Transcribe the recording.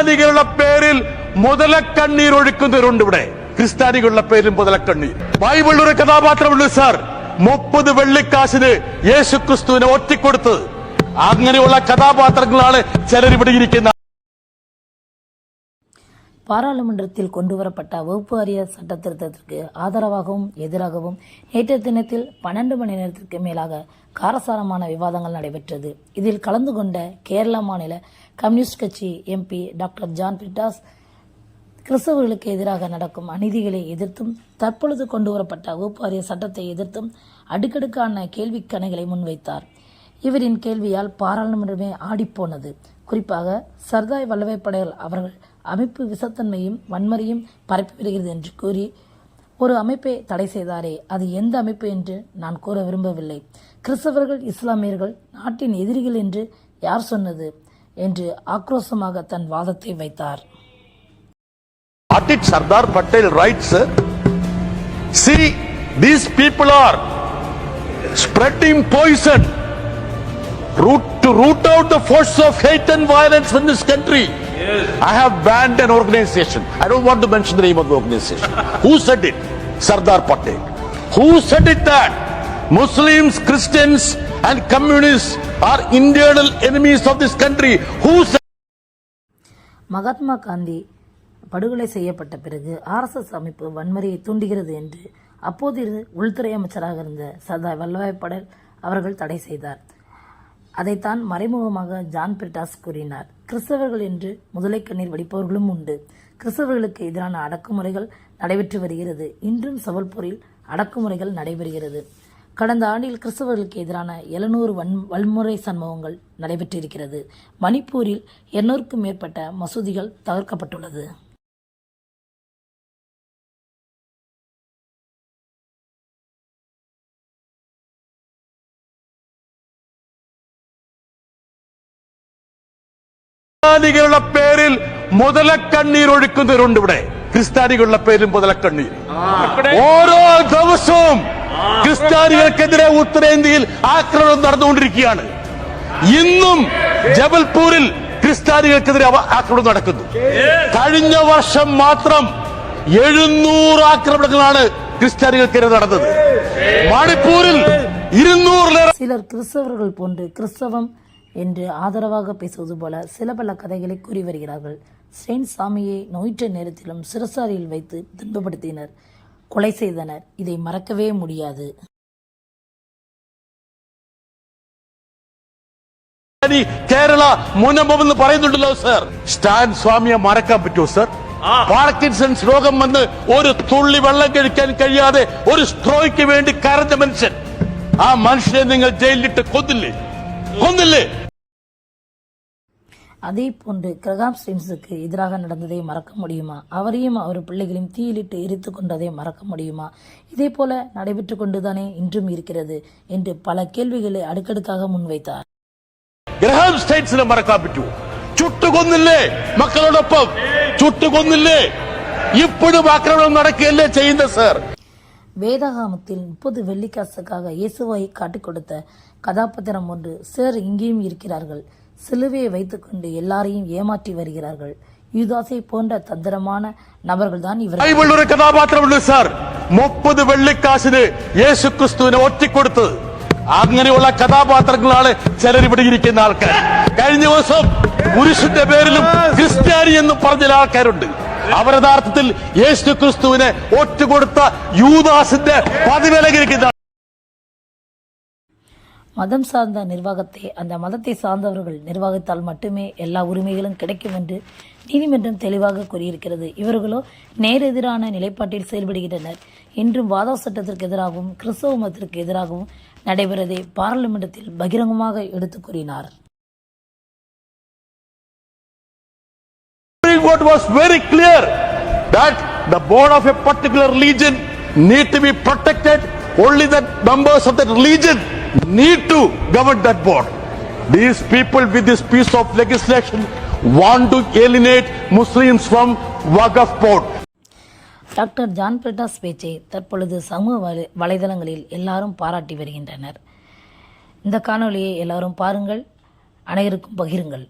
ക്രിസ്ത്യാനികളുടെ പേരിൽ മുതലക്കണ്ണീർ ഒഴുക്കുന്നവരുണ്ട് ഇവിടെ ക്രിസ്ത്യാനികളുടെ പേരിൽ മുതലക്കണ്ണീർ ബൈബിളിൽ ഒരു കഥാപാത്രമുണ്ട് സാർ മുപ്പത് വെള്ളിക്കാശിന് യേശു ക്രിസ്തുവിനെ ഒറ്റിക്കൊടുത്ത് അങ്ങനെയുള്ള കഥാപാത്രങ്ങളാണ് ചിലർ ഇവിടെ ഇരിക്കുന്ന பாராளுமன்றத்தில் கொண்டுவரப்பட்ட வகுப்பு வாரிய சட்ட திருத்தத்திற்கு ஆதரவாகவும் எதிராகவும் நேற்றைய தினத்தில் பன்னெண்டு மணி நேரத்திற்கு மேலாக காரசாரமான விவாதங்கள் நடைபெற்றது இதில் கலந்து கொண்ட கேரள மாநில கம்யூனிஸ்ட் கட்சி எம்பி டாக்டர் ஜான் பிட்டாஸ் கிறிஸ்தவர்களுக்கு எதிராக நடக்கும் அநீதிகளை எதிர்த்தும் தற்பொழுது கொண்டுவரப்பட்ட வகுப்பு சட்டத்தை எதிர்த்தும் அடுக்கடுக்கான கேள்விக்கணைகளை முன்வைத்தார். இவரின் கேள்வியால் பாராளுமன்றமே ஆடிப்போனது. குறிப்பாக சர்தாய் வல்லபாய் படேல் அவர்கள் அமைப்பு விசத்தன்மையும் வன்முறையும் பரப்பி வருகிறது என்று கூறி ஒரு அமைப்பை தடை செய்தாரே அது எந்த அமைப்பு என்று நான் கூற விரும்பவில்லை. கிறிஸ்தவர்கள் இஸ்லாமியர்கள் நாட்டின் எதிரிகள் என்று யார் சொன்னது? என்று ஆக்ரோஷமாக தன் வாதத்தை வைத்தார் sir? See, these people are spreading poison root to root out the force of hate and violence in this country. I have banned an organization. I don't want to mention the name of the organization. Who said it? Sardar Patel. Who said it that Muslims, Christians, and communists are internal enemies of this country? Who Mahatma Gandhi படுகொலை செய்யப்பட்ட பிறகு RSS அமைப்பு வன்முறையை தூண்டுகிறது என்று அப்போது உள்துறை அமைச்சராக இருந்த சர்தார் வல்லபாய் படேல் அவர்கள் தடை செய்தார். அதைத்தான் மறைமுகமாக ஜான் பிரிட்டாஸ் கூறினார். கிறிஸ்தவர்கள் என்று முதலை கண்ணீர் வடிப்பவர்களும் உண்டு. கிறிஸ்தவர்களுக்கு எதிரான அடக்குமுறைகள் நடைபெற்று வருகிறது. இன்றும் சவல்பூரில் அடக்குமுறைகள் நடைபெறுகிறது. கடந்த ஆண்டில் கிறிஸ்தவர்களுக்கு எதிரான எழுநூறு வன் வன்முறை சம்பவங்கள் நடைபெற்றிருக்கிறது மணிப்பூரில் இருநூறுக்கும் மேற்பட்ட மசூதிகள் தகர்க்கப்பட்டுள்ளது ക്രിസ്ത്യാനികളുടെ പേരിൽ മുതലക്കണ്ണീർ ഒഴുക്കുന്നവരുണ്ട് ഇവിടെ ക്രിസ്ത്യാനികളുടെ പേരിൽ മുതലക്കണ്ണീർ ഓരോ ദിവസവും ക്രിസ്ത്യാനികൾക്കെതിരെ ഉത്തരേന്ത്യയിൽ ആക്രമണം നടന്നുകൊണ്ടിരിക്കുകയാണ് ഇന്നും ജബൽപൂരിൽ ക്രിസ്ത്യാനികൾക്കെതിരെ അവ- ആക്രമണം നടക്കുന്നു കഴിഞ്ഞ വർഷം മാത്രം എഴുന്നൂറ് ആക്രമണങ്ങളാണ് ക്രിസ്ത്യാനികൾക്കെതിരെ നടന്നത് മണിപ്പൂരിൽ ഇരുന്നൂറിലേറെ சிலர் கிறிஸ்தவர்கள் போன்று கிறிஸ்தவம் என்று ஆதரவாக பேசுவது போல சில பல கதைகளை கூறி வருகிறார்கள் ஸ்டெயின் சாமியை நோயிற்ற நேரத்திலும் சிறசாரியில் வைத்து துன்பப்படுத்தினர் கொலை செய்தனர் இதை மறக்கவே முடியாது ഈ കേരള മുനമ്പെന്ന് പറയുന്നുണ്ടല്ലോ സർ സ്റ്റാൻ സ്വാമിയെ മറക്കാൻ പറ്റുമോ സർ പാർക്കിൻസൺസ് രോഗം വന്ന് ഒരു തുള്ളി വെള്ളം കഴിക്കാൻ കഴിയാതെ ഒരു സ്ട്രോയ്ക്ക് വേണ്ടി കരഞ്ഞ മനുഷ്യൻ ആ മനുഷ്യനെ നിങ്ങൾ ജയിലിലിട്ട് കൊന്നില്ലേ കൊന്നില്ലേ அதே போன்று கிரகாம் ஸ்டெயின்ஸுக்கு எதிராக நடந்ததை மறக்க முடியுமா அவரையும் அவர் பிள்ளைகளையும் தீயிலிட்டு எரித்து கொண்டதை மறக்க முடியுமா இதே போல நடைபெற்று கொண்டுதானே இன்றும் இருக்கிறது என்று பல கேள்விகளை அடுக்கடுக்காக முன்வைத்தார் ഗ്രഹാം സ്റ്റേറ്റ്സിനെ മറക്കാൻ പറ്റുമോ ചുട്ടുകൊന്നില്ലേ മക്കളോടൊപ്പം ചുട്ടുകൊന്നില്ലേ ഇപ്പോഴും ആക്രമണം നടക്കുകയല്ലേ ചെയ്യുന്നത് സർ வேதாகமத்தில் முப்பது வெள்ளிக்காசுக்காக இயேசுவை காட்டிக் கொடுத்த கதாபாத்திரம் ஒன்று சிலர் இங்கேயும் இருக்கிறார்கள் சிலுவையை வைத்துக்கொண்டு எல்லாரையும் ஏமாற்றி வருகிறார்கள் யூதாசை போன்ற தந்திரமான நபர்கள்தான் இவர்கள் ബൈബിളിൽ ഒരു കഥാപാത്രമുണ്ട് സാർ മുപ്പത് വെള്ളിക്കാശിന് യേശു ക്രിസ്തുവിനെ ഒറ്റിക്കൊടുത്ത് അങ്ങനെയുള്ള കഥാപാത്രങ്ങളാണ് ചിലർ ഇവിടെ ഇരിക്കുന്ന ആൾക്കാർ കഴിഞ്ഞ ദിവസം പുരുഷന്റെ പേരിലും ക്രിസ്ത്യാനി എന്ന് പറഞ്ഞ ചില ആൾക്കാരുണ്ട് അവർ യഥാർത്ഥത്തിൽ യേശു ക്രിസ്തുവിനെ ഒറ്റുകൊടുത്ത യൂദാസിന്റെ പതിവിലകിരിക്കുന്ന மதம் சார்ந்த நிர்வாகத்தை அந்த மதத்தை சார்ந்தவர்கள் நிர்வாகித்தால் மட்டுமே எல்லா உரிமைகளும் கிடைக்கும் என்று நீதிமன்றம் தெளிவாக கூறியிருக்கிறது. இவர்களோ நேரெதிரான நிலைப்பாட்டில் செயல்படுகின்றனர். இன்றும் வாதா சட்டத்திற்கு எதிராகவும் கிறிஸ்தவ மதத்திற்கு எதிராகவும் நடைபெறதை பாராளுமன்றத்தில் பகிரங்கமாக எடுத்து கூறினார். What was very clear that the board of a particular religion need to be protected. Only the members of that religion need to govern that board. These people with this piece of legislation want to alienate Muslims from Waqf board. Doctor John Brittas பேச்சை தற்பொழுது சமூக வலைதளங்களில் எல்லாரும் பாராட்டி வருகின்றனர் இந்த காணொலியை எல்லாரும் பாருங்கள் அனைவருக்கும் பகிருங்கள்